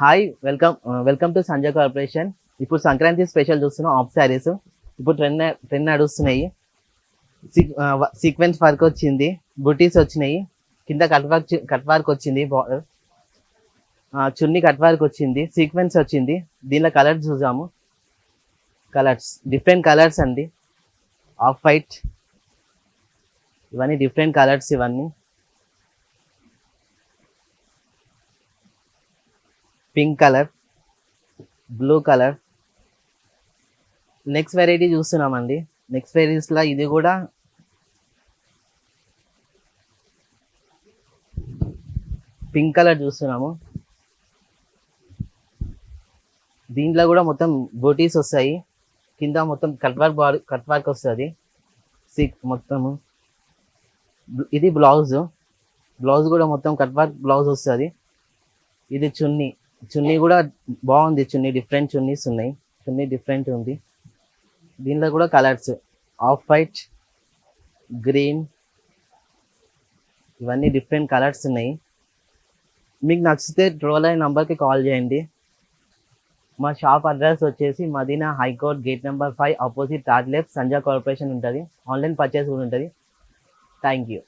Hi welcome welcome to Sanjay corporation ఇప్పుడు Sankranti special చూస్తున్నాం of saris ఇప్పుడు ట్రెండ్ ట్రెండ్ నడుస్తున్నాయి. సీక్వెన్స్ వర్క్ uh, వచ్చింది. బుటీస్ వచ్చినాయి. కింద కట్ వర్క్ కట్ వర్క్ వచ్చింది బార్డర్ చున్నీ కట్ వర్క్ వచ్చింది. సీక్వెన్స్ వచ్చింది. దీనిలో కలర్స్ చూసాము కలర్స్ డిఫరెంట్ కలర్స్ అండి. ఆఫ్ వైట్ ఇవన్నీ డిఫరెంట్ కలర్స్ ఇవన్నీ. Pink colour blue colour next variety చూస్తున్నామండి. నెక్స్ట్ వెరైటీస్లో ఇది కూడా పింక్ కలర్ చూస్తున్నాము. దీంట్లో కూడా మొత్తం బోటీస్ వస్తాయి. కింద మొత్తం cut work body cut work వస్తుంది. సిక్ మొత్తము. ఇది బ్లౌజ్ బ్లౌజ్ కూడా మొత్తం కట్ వర్క్ బ్లౌజ్ వస్తుంది. ఇది చున్నీ. చున్నీ కూడా బాగుంది. చున్నీ డిఫరెంట్ చున్నీస్ ఉన్నాయి. చున్నీ డిఫరెంట్ ఉంది. దీనిలో కూడా కలర్స్ ఆఫ్ వైట్ గ్రీన్ ఇవన్నీ డిఫరెంట్ కలర్స్ ఉన్నాయి. మీకు నచ్చితే ట్రోల్ అయిన నంబర్కి కాల్ చేయండి. మా షాప్ అడ్రస్ వచ్చేసి Madina high court gate number five opposite టార్డ్ left సంజా corporation ఉంటుంది. ఆన్లైన్ పర్చేస్ కూడా ఉంటుంది. Thank you